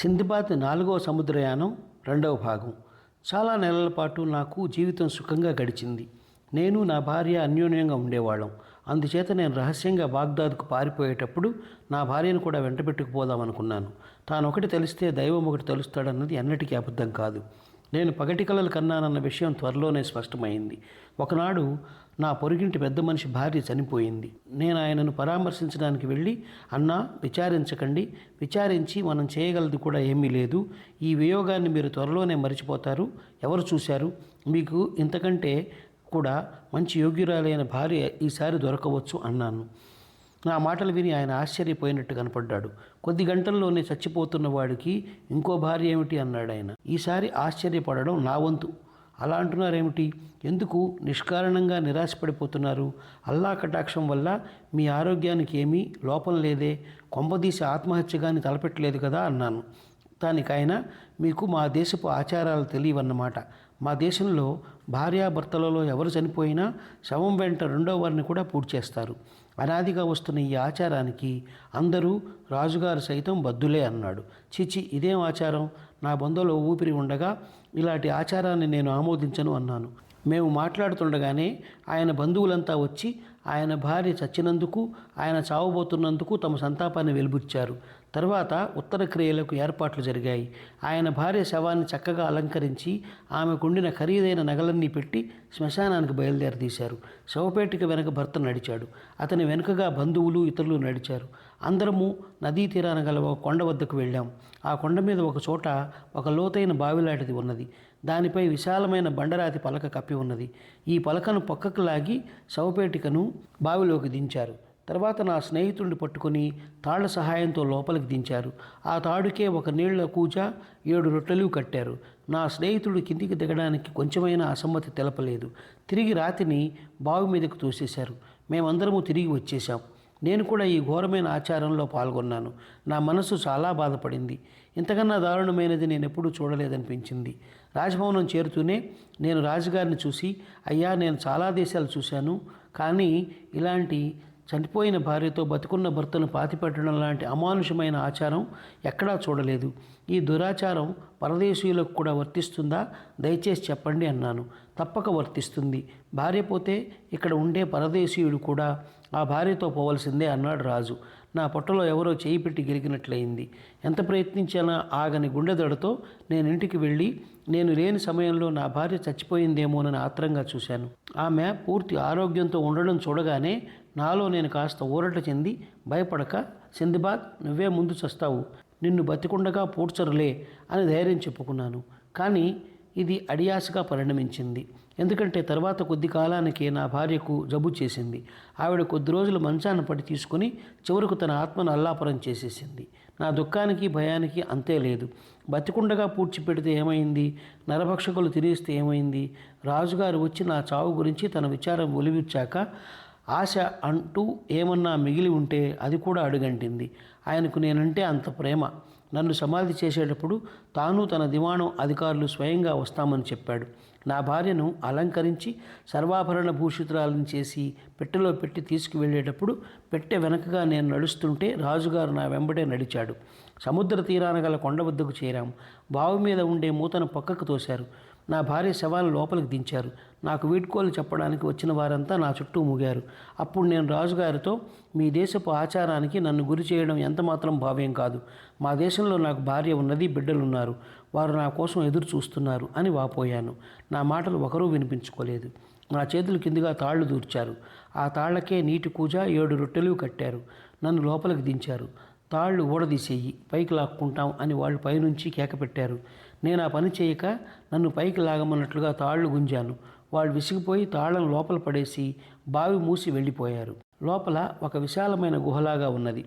సింధిబాద్ నాలుగవ సముద్రయానం రెండవ భాగం. చాలా నెలల పాటు నాకు జీవితం సుఖంగా గడిచింది. నేను నా భార్య అన్యోన్యంగా ఉండేవాళ్ళం. అందుచేత నేను రహస్యంగా బాగ్దాద్కు పారిపోయేటప్పుడు నా భార్యను కూడా వెంటబెట్టుకుపోదామనుకున్నాను. తాను ఒకటి తెలిస్తే దైవం ఒకటి తెలుస్తాడన్నది ఎన్నటికీ అబద్ధం కాదు. నేను పగటి కలలు కన్నానన్న విషయం త్వరలోనే స్పష్టమైంది. ఒకనాడు నా పొరుగింటి పెద్ద మనిషి భార్య చనిపోయింది. నేను ఆయనను పరామర్శించడానికి వెళ్ళి అన్నా విచారించకండి. విచారించి మనం చేయగలది కూడా ఏమీ లేదు. ఈ వియోగాన్ని మీరు త్వరలోనే మర్చిపోతారు. ఎవరు చూశారు? మీకు ఇంతకంటే కూడా మంచి యోగ్యురాలైన భార్య ఈసారి దొరకవచ్చు అన్నాను. నా మాటలు విని ఆయన ఆశ్చర్యపోయినట్టు కనపడ్డాడు. కొద్ది గంటల్లోనే చచ్చిపోతున్న వాడికి ఇంకో భార్య ఏమిటి? అన్నాడు ఆయన ఈసారి ఆశ్చర్యపడడం నా వంతు. అలా అంటున్నారేమిటి? ఎందుకు నిష్కారణంగా నిరాశపడిపోతున్నారు? అల్లా కటాక్షం వల్ల మీ ఆరోగ్యానికి ఏమీ లోపం లేదే? కొంపదీసి ఆత్మహత్య కానీ తలపెట్టలేదు కదా అన్నాను. దానికైనా మీకు మా దేశపు ఆచారాలు తెలియవన్నమాట. మా దేశంలో భార్యాభర్తలలో ఎవరు చనిపోయినా శవం వెంట రెండో వారిని కూడా పూర్తి చేస్తారు అనాదిగా వస్తున్న ఈ ఆచారానికి అందరూ రాజుగారు సైతం బద్దులే అన్నాడు. చిచి ఇదేం ఆచారం? నా బొందలో ఊపిరి ఉండగా ఇలాంటి ఆచారాన్ని నేను ఆమోదించను అన్నాను. మేము మాట్లాడుతుండగానే ఆయన బంధువులంతా వచ్చి ఆయన భార్య చచ్చినందుకు ఆయన చావబోతున్నందుకు తమ సంతాపాన్ని వెలుబుచ్చారు. తర్వాత ఉత్తర క్రియలకు ఏర్పాట్లు జరిగాయి. ఆయన భార్య శవాన్ని చక్కగా అలంకరించి ఆమెకుండిన ఖరీదైన నగలన్నీ పెట్టి శ్మశానానికి బయలుదేరదీశారు. శవపేటిక వెనక భర్త నడిచాడు. అతని వెనుకగా బంధువులు ఇతరులు నడిచారు. అందరము నదీ తీరాన గల ఒక కొండ వద్దకు వెళ్ళాం. ఆ కొండ మీద ఒక చోట ఒక లోతైన బావిలాంటిది ఉన్నది. దానిపై విశాలమైన బండరాతి పలక కప్పి ఉన్నది. ఈ పలకను పక్కకు లాగి శవపేటికను బావిలోకి దించారు. తర్వాత నా స్నేహితుడిని పట్టుకొని తాళ్ళ సహాయంతో లోపలికి దించారు. ఆ తాడుకే ఒక నీళ్ళ కూజ ఏడు రొట్టెలు కట్టారు. నా స్నేహితుడు కిందికి దిగడానికి కొంచెమైనా అసమ్మతి తెలపలేదు. తిరిగి రాతిని బావి మీదకు తోసేశారు. మేమందరము తిరిగి వచ్చేశాం. నేను కూడా ఈ ఘోరమైన ఆచారంలో పాల్గొన్నాను. నా మనసు చాలా బాధపడింది. ఇంతకన్నా దారుణమైనది నేను ఎప్పుడూ చూడలేదనిపించింది. రాజభవనం చేరుతూనే నేను రాజుగారిని చూసి అయ్యా నేను చాలా దేశాలు చూశాను. కానీ ఇలాంటి చనిపోయిన భార్యతో బతుకున్న భర్తను పాతిపెట్టడం లాంటి అమానుషమైన ఆచారం ఎక్కడా చూడలేదు. ఈ దురాచారం పరదేశీయులకు కూడా వర్తిస్తుందా? దయచేసి చెప్పండి అన్నాను. తప్పక వర్తిస్తుంది. భార్య పోతే ఇక్కడ ఉండే పరదేశీయుడు కూడా ఆ భార్యతో పోవలసిందే అన్నాడు రాజు. నా పొట్టలో ఎవరో చేయి పెట్టి గెలిగినట్లయింది ఎంత ప్రయత్నించినా ఆగని గుండెదడతో నేను ఇంటికి వెళ్ళి నేను లేని సమయంలో నా భార్య చచ్చిపోయిందేమోనని ఆత్రంగా చూశాను. ఆమె పూర్తి ఆరోగ్యంతో ఉండడం చూడగానే నాలో నేను కాస్త ఊరట చెంది భయపడక సింధిబాద్ నువ్వే ముందు చస్తావు. నిన్ను బతికుండగా పూడ్చరులే అని ధైర్యం చెప్పుకున్నాను. కానీ ఇది అడియాస్గా పరిణమించింది. ఎందుకంటే తర్వాత కొద్ది కాలానికి నా భార్యకు జబ్బు చేసింది. ఆవిడ కొద్ది రోజులు మంచాన పడి తీసుకుని చివరకు తన ఆత్మను అల్లాపరం చేసేసింది. నా దుఃఖానికి భయానికి అంతే లేదు. బతికుండగా పూడ్చిపెడితే ఏమైంది? నరభక్షకులు తినేస్తే ఏమైంది? రాజుగారు వచ్చి నా చావు గురించి తన విచారం ఒలివిచ్చాక ఆశ అంటూ ఏమన్నా మిగిలి ఉంటే అది కూడా అడుగంటింది. ఆయనకు నేనంటే అంత ప్రేమ. నన్ను సమాధి చేసేటప్పుడు తాను తన దివాణం అధికారులు స్వయంగా వస్తామని చెప్పాడు. నా భార్యను అలంకరించి సర్వాభరణ భూషితురాలను చేసి పెట్టెలో పెట్టి తీసుకువెళ్ళేటప్పుడు పెట్టె వెనకగా నేను నడుస్తుంటే రాజుగారు నా వెంబడే నడిచాడు. సముద్ర తీరాన గల కొండ వద్దకు చేరాం. బావి మీద ఉండే మూతను పక్కకు తోశారు. నా భార్య శవాలను లోపలికి దించారు. నాకు వీడ్కోలు చెప్పడానికి వచ్చిన వారంతా నా చుట్టూ మూగారు. అప్పుడు నేను రాజుగారితో మీ దేశపు ఆచారానికి నన్ను గురి చేయడం ఎంతమాత్రం భావ్యం కాదు. మా దేశంలో నాకు భార్య ఉన్నది బిడ్డలున్నారు. వారు నా కోసం ఎదురు చూస్తున్నారు అని వాపోయాను. నా మాటలు ఒకరూ వినిపించుకోలేదు. నా చేతులు కిందిగా తాళ్ళు దూర్చారు. ఆ తాళ్ళకే నీటి కూజ ఏడు రొట్టెలు కట్టారు. నన్ను లోపలికి దించారు. తాళ్ళు ఊడదీసేయి పైకి లాక్కుంటాం అని వాళ్ళు పైనుంచి కేక పెట్టారు. నేను ఆ పని చేయక నన్ను పైకి లాగమన్నట్లుగా తాళ్ళు గుంజాను. వాళ్ళు విసిగిపోయి తాళం లోపల పడేసి బావి మూసి వెళ్ళిపోయారు. లోపల ఒక విశాలమైన గుహలాగా ఉన్నది.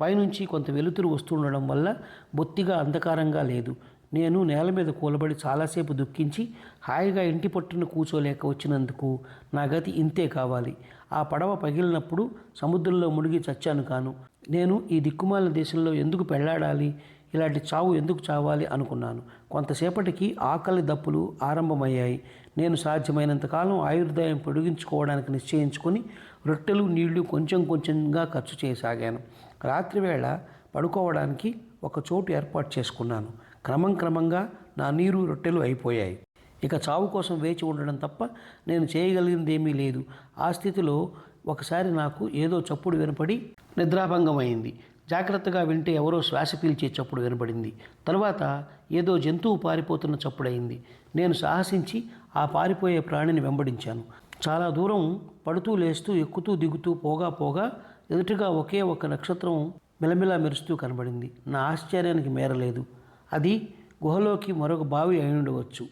పైనుంచి కొంత వెలుతురు వస్తుండడం వల్ల బొత్తిగా అంధకారంగా లేదు. నేను నేల మీద కూలబడి చాలాసేపు దుఃఖించి హాయిగా ఇంటి పట్టున కూర్చోలేక వచ్చినందుకు నా గతి ఇంతే కావాలి. ఆ పడవ పగిలినప్పుడు సముద్రంలో మునిగి చచ్చాను కాను. నేను ఈ దిక్కుమాలిన దేశంలో ఎందుకు పెళ్ళాడాలి? ఇలాంటి చావు ఎందుకు చావాలి అనుకున్నాను. కొంతసేపటికి ఆకలి దప్పులు ఆరంభమయ్యాయి. నేను సాధ్యమైనంత కాలం ఆయుర్దాయం పొడిగించుకోవడానికి నిశ్చయించుకొని రొట్టెలు నీళ్ళు కొంచెం కొంచెంగా ఖర్చు చేయసాగాను. రాత్రివేళ పడుకోవడానికి ఒక చోటు ఏర్పాటు చేసుకున్నాను. క్రమం క్రమంగా నా నీరు రొట్టెలు అయిపోయాయి. ఇక చావు కోసం వేచి ఉండడం తప్ప నేను చేయగలిగింది ఏమీ లేదు. ఆ స్థితిలో ఒకసారి నాకు ఏదో చప్పుడు వినపడి నిద్రాభంగం అయింది జాగ్రత్తగా వింటే ఎవరో శ్వాస పీల్చే చప్పుడు వినబడింది. తర్వాత ఏదో జంతువు పారిపోతున్న చప్పుడయింది నేను సాహసించి ఆ పారిపోయే ప్రాణిని వెంబడించాను. చాలా దూరం పడుతూ లేస్తూ ఎక్కుతూ దిగుతూ పోగా పోగా ఎదుటిగా ఒకే ఒక నక్షత్రం మిలమిలా మెరుస్తూ కనబడింది. నా ఆశ్చర్యానికి మేరలేదు. అది గుహలోకి మరొక బావి అయి ఉండవచ్చు.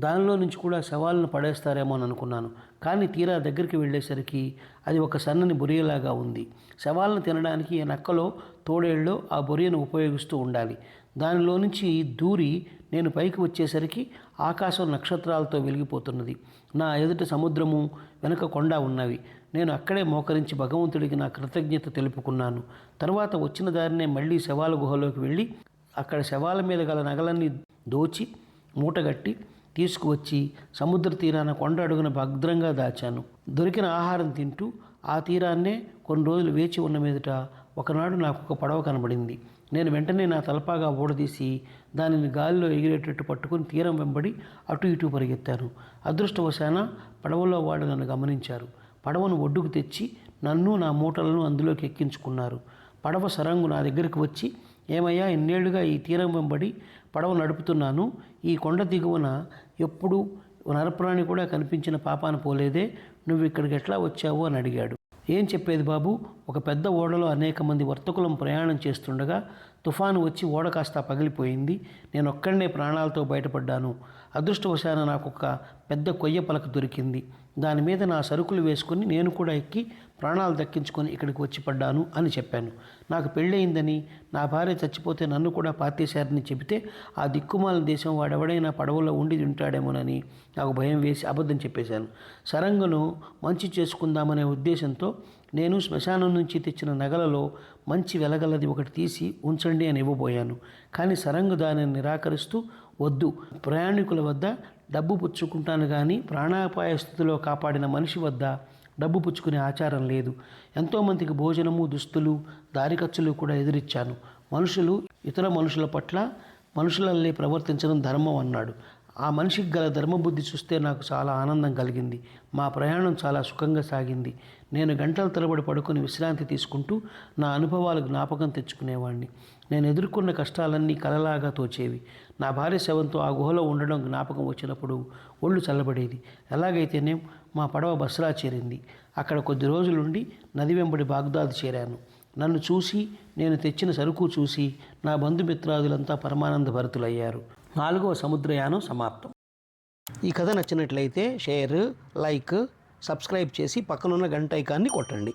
దానిలో నుంచి కూడా శవాలను పడేస్తారేమో అని అనుకున్నాను. కానీ తీరా దగ్గరికి వెళ్ళేసరికి అది ఒక సన్నని బొరియలాగా ఉంది. శవాలను తినడానికి ఈ నక్కలో తోడేళ్ళలో ఆ బొరియను ఉపయోగిస్తూ ఉండాలి. దానిలో నుంచి దూరి నేను పైకి వచ్చేసరికి ఆకాశం నక్షత్రాలతో వెలిగిపోతున్నది. నా ఎదుట సముద్రము వెనుక కొండ ఉన్నవి. నేను అక్కడే మోకరించి భగవంతుడికి నా కృతజ్ఞత తెలుపుకున్నాను. తర్వాత వచ్చిన దారినే మళ్ళీ శవాల గుహలోకి వెళ్ళి అక్కడ శవాల మీద గల నగలన్నీ దోచి మూటగట్టి తీసుకువచ్చి సముద్ర తీరాన కొండ అడుగున భద్రంగా దాచాను. దొరికిన ఆహారం తింటూ ఆ తీరాన్నే కొన్ని రోజులు వేచి ఉన్న మీదట ఒకనాడు నాకు ఒక పడవ కనబడింది. నేను వెంటనే నా తలపాగా ఊడదీసి దానిని గాలిలో ఎగిరేటట్టు పట్టుకుని తీరం వెంబడి అటు ఇటు పరిగెత్తాను. అదృష్టవశాన పడవలో వాళ్ళు నన్ను గమనించారు. పడవను ఒడ్డుకు తెచ్చి నన్ను నా మూటలను అందులోకి ఎక్కించుకున్నారు. పడవ సరంగు నా దగ్గరికి వచ్చి ఏమయ్యా ఇన్నేళ్ళుగా ఈ తీరం వెంబడి పడవ నడుపుతున్నాను. ఈ కొండ దిగువన ఎప్పుడు నరప్రాణి కూడా కనిపించిన పాపాన పోలేదే. నువ్వు ఇక్కడికి ఎట్లా వచ్చావు అని అడిగాడు. ఏం చెప్పేది బాబు? ఒక పెద్ద ఓడలో అనేక మంది వర్తకులం ప్రయాణం చేస్తుండగా తుఫాను వచ్చి ఓడ కాస్త పగిలిపోయింది. నేను ఒక్కడనే ప్రాణాలతో బయటపడ్డాను. అదృష్టవశాన నాకు ఒక పెద్ద కొయ్య పలక దొరికింది. దాని మీద నా సరుకులు వేసుకొని నేను కూడా ఎక్కి ప్రాణాలు దక్కించుకొని ఇక్కడికి వచ్చి పడ్డాను అని చెప్పాను. నాకు పెళ్ళయిందని నా భార్య చచ్చిపోతే నన్ను కూడా పాతేశారని చెబితే ఆ దిక్కుమాల దేశం వాడెవడైనా పడవలో ఉండి ఉంటాడేమోనని నాకు భయం వేసి అబద్ధం చెప్పేశాను. సరంగును మంచి చేసుకుందామనే ఉద్దేశంతో నేను శ్మశానం నుంచి తెచ్చిన నగలలో మంచి వెలగలది ఒకటి తీసి ఉంచండి అని ఇవ్వబోయాను. కానీ సరంగు దానిని నిరాకరిస్తూ వద్దు ప్రయాణికుల వద్ద డబ్బు పుచ్చుకుంటాను కానీ ప్రాణాపాయ స్థితిలో కాపాడిన మనిషి వద్ద డబ్బు పుచ్చుకునే ఆచారం లేదు. ఎంతోమందికి భోజనము దుస్తులు దారి ఖర్చులు కూడా ఎదురిచ్చాను. మనుషులు ఇతర మనుషుల పట్ల మనుషులల్లే ప్రవర్తించడం ధర్మం అన్నాడు. ఆ మనిషికి గల ధర్మబుద్ధి చూస్తే నాకు చాలా ఆనందం కలిగింది. మా ప్రయాణం చాలా సుఖంగా సాగింది. నేను గంటల తరబడి పడుకొని విశ్రాంతి తీసుకుంటూ నా అనుభవాలు జ్ఞాపకం తెచ్చుకునేవాడిని నేను ఎదుర్కొన్న కష్టాలన్నీ కలలాగా తోచేవి. నా భార్య శవంతో ఆ గుహలో ఉండడం జ్ఞాపకం వచ్చినప్పుడు ఒళ్ళు చల్లబడేది. ఎలాగైతేనే మా పడవ బస్రా చేరింది. అక్కడ కొద్ది రోజులుండి నది వెంబడి బాగ్దాద్ చేరాను. నన్ను చూసి నేను తెచ్చిన సరుకు చూసి నా బంధుమిత్రాదులంతా పరమానంద భరితులయ్యారు. నాలుగవ సముద్రయానం సమాప్తం. ఈ కథ నచ్చినట్లయితే షేర్ లైక్ సబ్స్క్రైబ్ చేసి పక్కనున్న గంట ఐకాన్ని కొట్టండి.